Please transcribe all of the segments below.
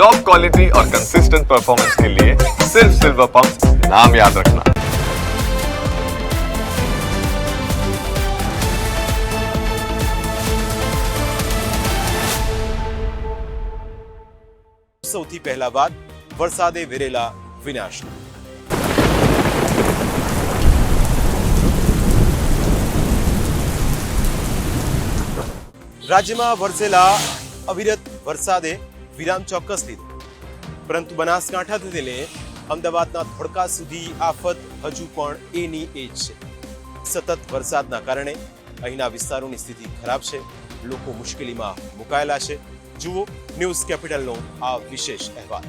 Top quality और consistent performance के लिए सिर्फ सिल्वर पंप नाम याद रखना સૌથી પહેલા વાત વરસાદે વેરેલા વિનાશની રાજ્યમાં વરસેલા અવિરત વરસાદે વિરામ ચોક્કસ લીધો. પરંતુ બનાસકાંઠાથી લઈને અમદાવાદના ધોળકા સુધી આફત હજુ પણ એની એ જ છે. સતત વરસાદના કારણે અહીંના વિસ્તારોની સ્થિતિ ખરાબ છે. લોકો મુશ્કેલીમાં મુકાયેલા છે. જુઓ ન્યૂઝ કેપિટલનો આ વિશેષ અહેવાલ.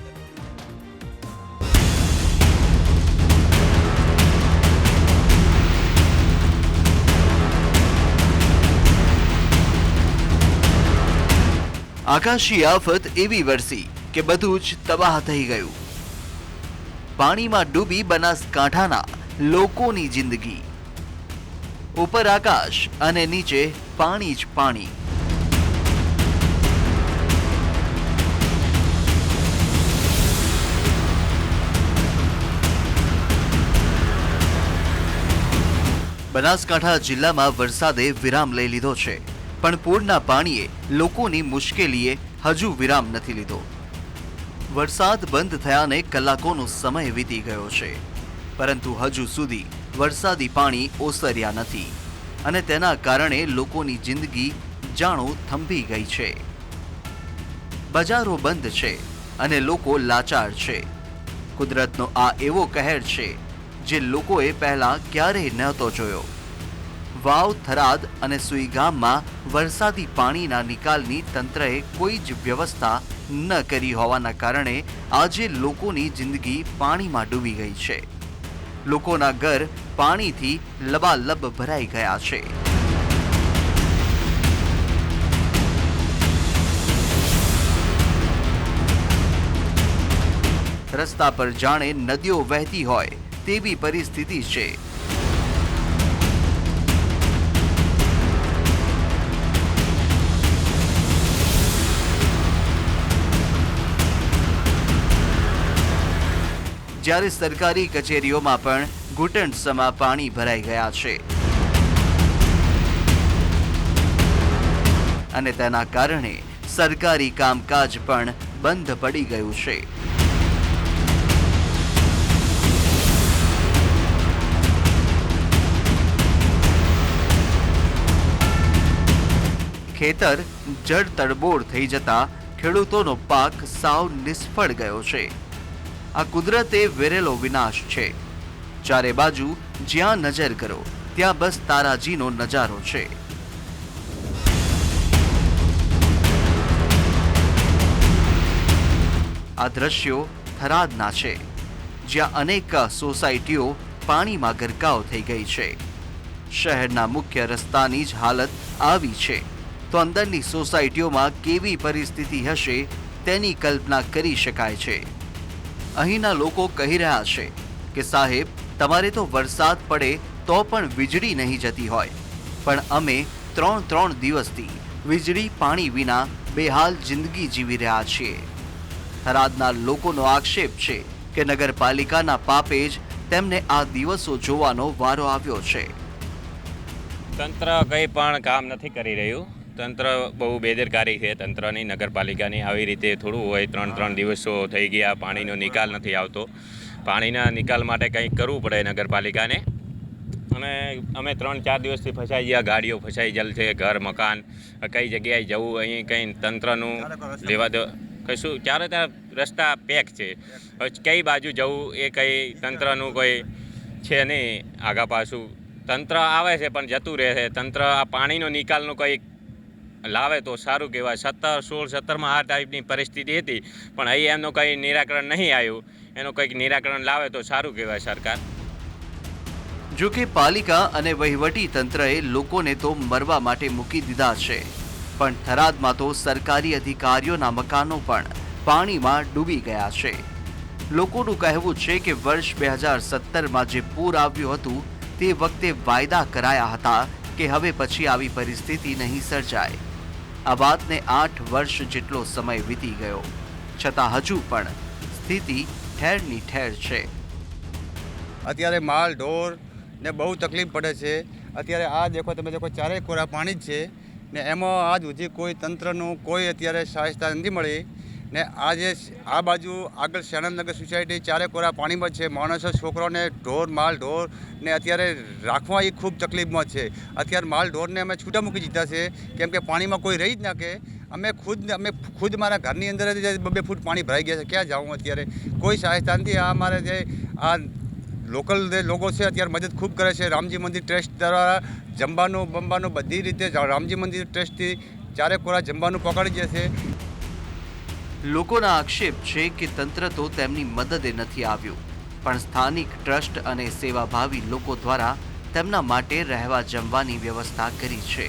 આકાશી આફત એવી વરસી કે બધું જ તબાહ થઈ ગયું. પાણીમાં ડૂબી બનાસકાંઠાના લોકોની જિંદગી. ઉપર આકાશ અને નીચે પાણી જ પાણી. બનાસકાંઠા જિલ્લામાં વરસાદે વિરામ લઈ લીધો છે. પણ પૂરના પાણીએ લોકોની મુશ્કેલીએ હજુ વિરામ નથી લીધો. વરસાદ બંધ થયાને કલાકોનો સમય વીતી ગયો છે. પરંતુ હજુ સુધી વરસાદી પાણી ઓસર્યા નથી અને તેના કારણે લોકોની જિંદગી જાણો થંભી ગઈ છે. બજારો બંધ છે અને લોકો લાચાર છે. કુદરતનો આ એવો કહેર છે જે લોકોએ પહેલા ક્યારેય નહોતો જોયો. વાવ, થરાદ અને સુઈ ગામમાં વરસાદી પાણીના નિકાલની તંત્રએ કોઈ જ વ્યવસ્થા ન કરી હોવાના કારણે આજે લોકોની જિંદગી પાણીમાં ડૂબી ગઈ છે. લોકોના ઘર પાણીથી લબાલબ ભરાઈ ગયા છે. રસ્તા પર જાણે નદીઓ વહેતી હોય તેવી પરિસ્થિતિ છે. જ્યારે સરકારી કચેરીઓમાં પણ ઘૂંટણસમા પાણી ભરાઈ ગયા છે. અને તેના કારણે સરકારી કામકાજ પણ બંધ પડી ગયું છે. ખેતર જળ તડબોળ થઈ જતા ખેડૂતોનો પાક સાવ નિષ્ફળ ગયો છે. આ કુદરતે વેરેલો વિનાશ છે. ચારે બાજુ જ્યાં નજર કરો, ત્યાં બસ તારાજીનો નજારો છે. આ દ્રશ્યો થરાદના છે, જ્યાં અનેક સોસાયટીઓ પાણીમાં ગરકાવ થઈ ગઈ છે. શહેરના મુખ્ય રસ્તાની જ હાલત આવી છે. તો અંદરની સોસાયટીઓમાં કેવી પરિસ્થિતિ હશે તેની કલ્પના કરી શકાય છે. અહીંના લોકો કહી રહ્યા છે કે સાહેબ, તમારે તો વરસાદ પડે તો પણ વીજળી નહીં જતી હોય. પણ અમે ત્રણ ત્રણ દિવસથી વીજળી પાણી વિના બેહાલ જિંદગી જીવી રહ્યા છીએ. થરાદના લોકોનો આક્ષેપ છે કે નગરપાલિકાના પાપે જ તેમને આ દિવસો જોવાનો વારો આવ્યો છે. તંત્ર કંઈ પણ કામ નથી કરી રહ્યું. તંત્ર બહુ બેદરકારી છે. તંત્રની નગરપાલિકાની આવી રીતે થોડું હોય ત્રણ ત્રણ દિવસો થઈ ગયા પાણીનો નિકાલ નથી આવતો. પાણીના નિકાલ માટે કંઈક કરવું પડે નગરપાલિકાને. અને અમે ત્રણ ચાર દિવસથી ફસાઈ ગયા ગાડીઓ ફસાઈ જલ છે ઘર મકાન કઈ જગ્યાએ જવું અહીં કંઈ તંત્રનું લેવા દો કશું ચારે ત્યાં રસ્તા પેક છે. કઈ બાજુ જવું એ કંઈ તંત્રનું કોઈ છે નહીં. આગા પાછું તંત્ર આવે છે પણ જતું રહે છે. તંત્ર આ પાણીનો નિકાલનું કંઈક લાવે તો સારું કહેવાય. સત્તર, સોળ, સત્તરમાં આ ટાઈપની પરિસ્થિતિ હતી, પણ અહીં એમનું કંઈ નિરાકરણ નહીં આવ્યું. એનું કંઈક નિરાકરણ લાવે તો સારું કહેવાય સરકાર. જો કે પાલિકા અને વહીવટી તંત્રએ લોકોને તો મરવા માટે મૂકી દીધા છે. પણ થરાદમાં તો સરકારી અધિકારીઓના મકાનો પણ પાણીમાં ડૂબી ગયા છે. લોકોનું કહેવું છે કે વર્ષ બે હજાર સત્તરમાં જે પૂર આવ્યું હતું, તે વખતે વાયદા કરાયા હતા કે હવે પછી આવી પરિસ્થિતિ નહીં સર્જાય. આ વાતને આઠ વર્ષ જેટલો સમય વીતી ગયો. છતાં હજુ પણ સ્થિતિ ઠેરની ઠેર છે. અત્યારે માલ, ઢોર ને બહુ તકલીફ પડે છે. અત્યારે આ દેખો, તમે દેખો, ચારેય કોરા પાણી જ છે ને એમાં આજ સુધી કોઈ તંત્રનું કોઈ અત્યારે સહાયતા નથી મળી. ને આ જે આ બાજુ આગળ શ્યાનંદનગર સોસાયટી, ચારે કોરા પાણીમાં છે. માણસો, છોકરાઓને ઢોર, માલ, ઢોર ને અત્યારે રાખવા એ ખૂબ તકલીફમાં છે. અત્યારે માલ, ઢોરને અમે છૂટા મૂકી દીધા છે. કેમ કે પાણીમાં કોઈ રહી જ નાખે અમે ખુદ અમે ખુદ મારા ઘરની અંદર જ બબે ફૂટ પાણી ભરાઈ ગયા છે. ક્યાં જાઉં અત્યારે? કોઈ સહાયતા નથી આ અમારે જે આ લોકલ જે લોકો છે અત્યારે મદદ ખૂબ કરે છે. રામજી મંદિર ટ્રસ્ટ દ્વારા જમવાનું બમવાનું બધી રીતે રામજી મંદિર ટ્રસ્ટથી ચારે કોરા જમવાનું પકડી જશે લોકોના આક્ષેપ છે કે તંત્ર તો તેમની મદદે નથી આવ્યું, પણ સ્થાનિક ટ્રસ્ટ અને સેવાભાવી લોકો દ્વારા તેમના માટે રહેવા જમવાની વ્યવસ્થા કરી છે.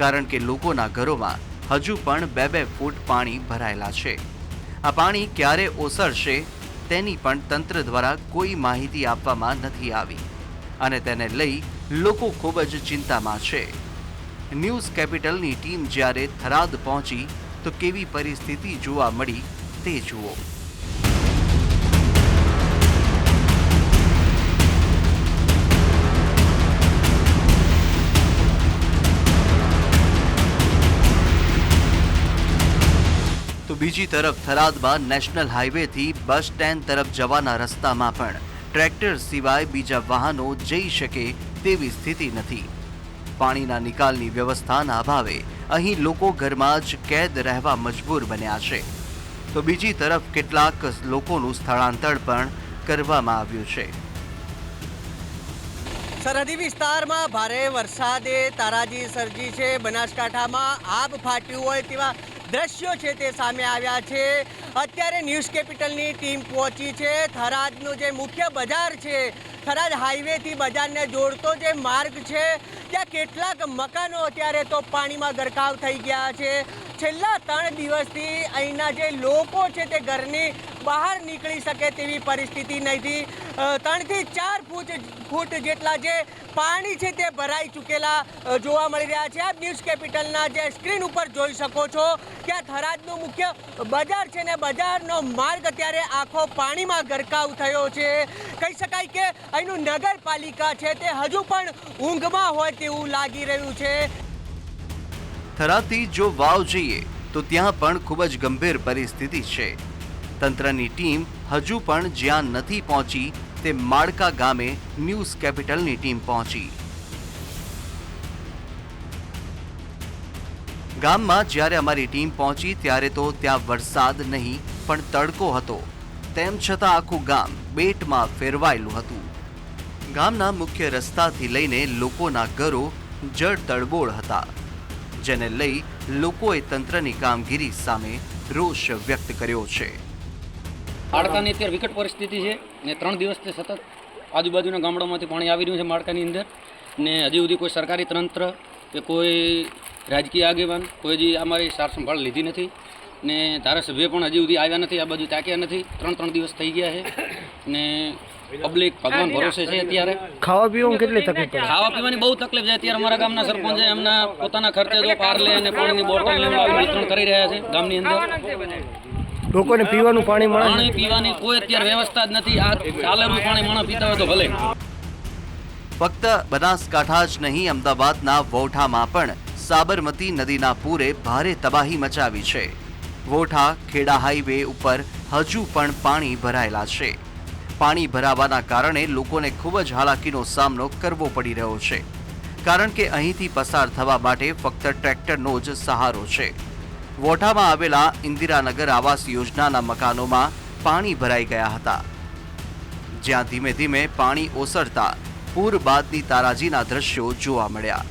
કારણ કે લોકોના ઘરોમાં હજુ પણ બે બે ફૂટ પાણી ભરાયેલા છે. આ પાણી ક્યારે ઓસરશે તેની પણ તંત્ર દ્વારા કોઈ માહિતી આપવામાં નથી આવી અને તેને લઈ લોકો ખૂબ જ ચિંતામાં છે. ન્યૂઝ કેપિટલની ટીમ જ્યારે થરાદ પહોંચી તો કેવી પરિસ્થિતિ જોવા મળી તે જુઓ. તો બીજી તરફ થરાદમાં નેશનલ હાઈવેથી બસ સ્ટેન્ડ તરફ જવાના રસ્તામાં પણ ટ્રેક્ટર સિવાય બીજા વાહનો જઈ શકે તેવી સ્થિતિ નથી. પાણીના નિકાલની વ્યવસ્થાના અભાવે અહીં લોકો ઘરમાં જ કેદ રહેવા મજબૂર બન્યા છે. તો બીજી તરફ કેટલાક લોકોનું સ્થળાંતર પણ કરવામાં આવ્યું છે. સરહદી વિસ્તારમાં ભારે વરસાદે તારાજી સર્જી છે. બનાસકાંઠામાં આબ ફાટ્યું હોય તેવા દ્રશ્યો છે તે સામે આવ્યા છે. અત્યારે ન્યૂઝ કેપિટલની ટીમ પહોંચી છે. થરાદનું જે મુખ્ય બજાર છે થરાદ હાઈવેથી બજારને જોડતો જે માર્ગ છે, ત્યાં કેટલાક મકાનો અત્યારે તો પાણીમાં ગરકાવ થઈ ગયા છે. છેલ્લા ત્રણ દિવસથી અહીંના જે લોકો છે તે ઘરની બહાર નીકળી શકે તેવી પરિસ્થિતિ નથી ત્રણથી ચાર ફૂટ ફૂટ જેટલા જે પાણી છે તે ભરાઈ ચૂકેલા જોવા મળી રહ્યા છે. આપ ન્યૂઝ કેપિટલના જે સ્ક્રીન ઉપર જોઈ શકો છો આ થરાદનું મુખ્ય બજાર છે ને બજારનો માર્ગ અત્યારે આખો પાણીમાં ગરકાવ થયો છે. કહી શકાય કે અહીંનું નગરપાલિકા છે તે હજુ પણ ઊંઘમાં હોય તેવું લાગી રહ્યું છે. થરાદથી જો વાવ જઈએ, તો ત્યાં પણ ખૂબ જ ગંભીર પરિસ્થિતિ છે. તંત્રની ટીમ હજુ પણ જ્યાં નથી પહોંચી તે માળકા ગામે ન્યૂઝ કેપિટલની ટીમ પહોંચી. ગામમાં જ્યારે અમારી ટીમ પહોંચી ત્યારે તો ત્યાં વરસાદ નહીં, પણ તડકો હતો. તેમ છતાં આખું ગામ બેટમાં ફેરવાયેલું હતું. ગામના મુખ્ય રસ્તાથી લઈને લોકોના ઘરો જળ તળબોળ હતા, જેને લઈ લોકોએ તંત્રની કામગીરી સામે રોષ વ્યક્ત કર્યો છે. માળકાની અત્યારે વિકટ પરિસ્થિતિ છે ને ત્રણ દિવસથી સતત આજુબાજુના ગામડામાંથી પાણી આવી રહ્યું છે માળકાની અંદર. ને હજી સુધી કોઈ સરકારી તંત્ર કે કોઈ રાજકીય આગેવાન કોઈ હજી અમારી સાર સંભાળ લીધી નથી. ને ધારાસભ્ય પણ હજી સુધી આવ્યા નથી આ બાજુ તાક્યા નથી. ત્રણ ત્રણ દિવસ થઈ ગયા છે. ને પબ્લિક ભગવાન ભરોસે છે અત્યારે. ખાવા પીવામાં કેટલી તકલીફ પડે? ખાવા પીવાની બહુ તકલીફ છે. અત્યારે અમારા ગામના સરપંચે એમના પોતાના ખર્ચે જો પાર્લે અને પાણીની બોટલ લેવા વિતરણ કરી રહ્યા છે ગામની અંદર. લોકોને પીવાનું પાણી મળે પાણી પીવાની કોઈ અત્યારે વ્યવસ્થા જ નથી. આ ચાલરનું પાણી માણસ પીતા હોય તો ભલે. ફક્ત બનાસકાંઠા જ નહીં અમદાવાદના વોઠામાં પણ સાબરમતી નદીના પૂરે ભારે તબાહી મચાવી છે. વોઠા ખેડા હાઈવે ઉપર હજુ પણ પાણી ભરાયેલા છે. પાણી ભરાવાના કારણે લોકોને ખૂબ જ હાલાકીનો સામનો કરવો પડી રહ્યો છે. કારણ કે અહીંથી પસાર થવા માટે ફક્ત ટ્રેક્ટરનો જ સહારો છે. વોઠામાં આવેલા ઇન્દિરાનગર આવાસ યોજનાના મકાનોમાં પાણી ભરાઈ ગયા હતા. જ્યાં ધીમે ધીમે પાણી ઓસરતા પૂર બાદની તારાજીના દ્રશ્યો જોવા મળ્યા.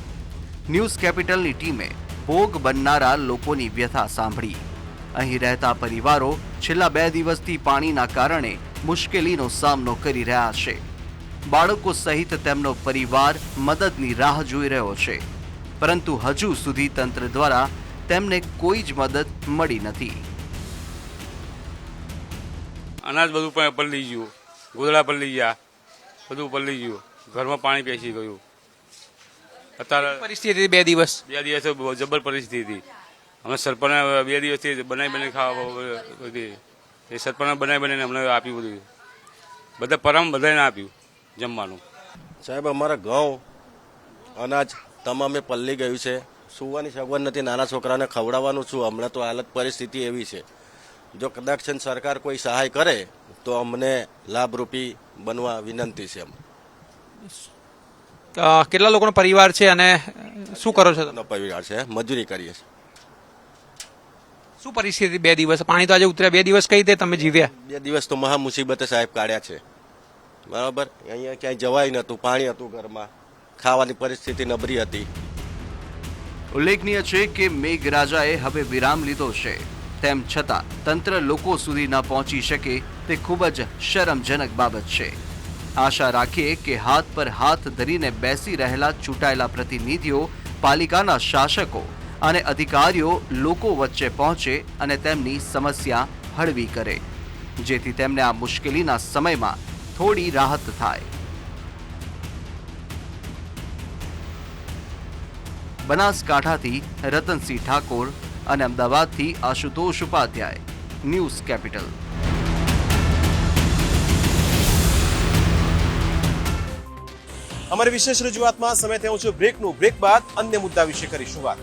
ન્યૂઝ કેપિટલની ટીમે ભોગ બનનારા લોકોની વ્યથા સાંભળી. અહીં રહેતા પરિવારો છેલ્લા બે દિવસથી પાણીના કારણે મુશ્કેલીનો સામનો કરી રહ્યા છે. બાળકો સહિત તેમનો પરિવાર મદદની રાહ જોઈ રહ્યો છે. પરંતુ હજુ સુધી તંત્ર દ્વારા તેમને કોઈ જ મદદ મળી નથી. અનાજ બધું પણ પલળી ગયું. ગોદડા પલળી ગયા. બધું પલળી ગયું. ઘરમાં પાણી પેસી ગયું. અત્યારે પરિસ્થિતિ બે દિવસ? બે દિવસે જબર પરિસ્થિતિ અમે સરપંચ બે દિવસથી બનાવી બનાવી ખાવા બધી. એ સરપંચ બનાવી બનાવીને અમને આપ્યું બધું. બધા પરમ બધાને આપ્યું જમવાનું. સાહેબ અમારા ઘઉં અનાજ તમામે પલ્લી ગયું છે. સુવાની સગવડ નથી નાના છોકરાને ખવડાવવાનું છું. હમણાં તો હાલત પરિસ્થિતિ એવી છે. જો કદાચ સરકાર કોઈ સહાય કરે તો અમને લાભરૂપી બનવા વિનંતી છે કેટલા લોકોનો પરિવાર છે અને શું કરો છો? તમે પરિવાર છે મજૂરી કરીએ છીએ. શું પરિસ્થિતિ બે દિવસ? પાણી તો આજે ઉતર્યા બે દિવસ કઈ રીતે તમે જીવ્યા? બે દિવસ તો મહા મુસીબતે સાહેબ કાઢ્યા છે. બરાબર? અહીંયા ક્યાંય જવાય નહોતું પાણી હતું ઘરમાં. ખાવાની પરિસ્થિતિ નબળી હતી. ઉલ્લેખનીય છે કે મેઘરાજાએ હવે વિરામ લીધો છે. તેમ છતાં, તંત્ર લોકો સુધી ન પહોંચી શકે તે ખૂબ જ શરમજનક બાબત છે. આશા રાખીએ કે હાથ પર હાથ ધરીને બેસી રહેલા ચૂંટાયેલા પ્રતિનિધિઓ, પાલિકાના શાસકો અને અધિકારીઓ લોકો વચ્ચે પહોંચે અને તેમની સમસ્યા હળવી કરે, જેથી તેમને આ મુશ્કેલીના સમયમાં થોડી રાહત થાય. બનાસકાંઠાથી રતનસિંહ ઠાકોર અને અમદાવાદથી આશુતોષ ઉપાધ્યાય. News capital. અમારી વિશેષ રજૂઆતમાં સમય થયો છે બ્રેકનું. બ્રેક બાદ અન્ય મુદ્દા વિશે કરીશું વાત.